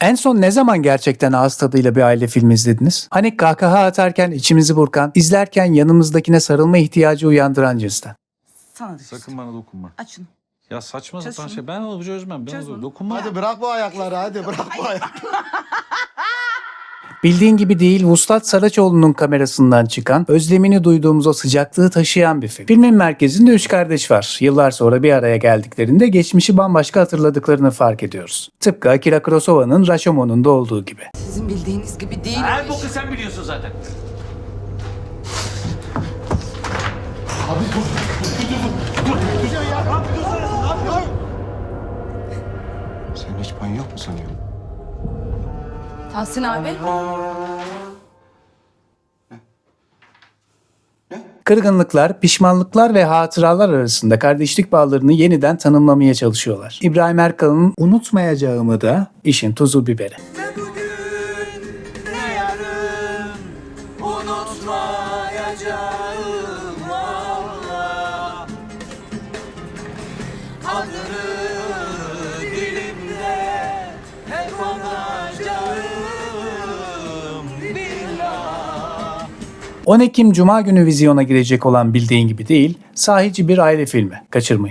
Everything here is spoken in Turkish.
En son ne zaman gerçekten ağız tadıyla bir aile filmi izlediniz? Hani kahkaha atarken içimizi burkan, izlerken yanımızdakine sarılma ihtiyacı uyandıran cinsten. Sana düştü. Sakın bana dokunma. Aç şunu. Ya saçma Çöz sapan şunu. şey. Ben onu çözmem. Ben Çöz onu bunu. dokunma. Hadi bırak bu ayakları hadi bırak bu ayakları. Bildiğin gibi değil, Vuslat Saraçoğlu'nun kamerasından çıkan, özlemini duyduğumuz o sıcaklığı taşıyan bir film. Filmin merkezinde üç kardeş var. Yıllar sonra bir araya geldiklerinde geçmişi bambaşka hatırladıklarını fark ediyoruz. Tıpkı Akira Kurosawa'nın Rashomon'unda olduğu gibi. Sizin bildiğiniz gibi değil Her boku sen biliyorsun zaten. Sen hiç manyak mı sanıyorsun? Tahsin abi. Kırgınlıklar, pişmanlıklar ve hatıralar arasında kardeşlik bağlarını yeniden tanımlamaya çalışıyorlar. İbrahim Erkal'ın unutmayacağımı da işin tuzu biberi. Billah 10 Ekim Cuma günü vizyona girecek olan bildiğin gibi değil, sahici bir aile filmi. Kaçırmayın.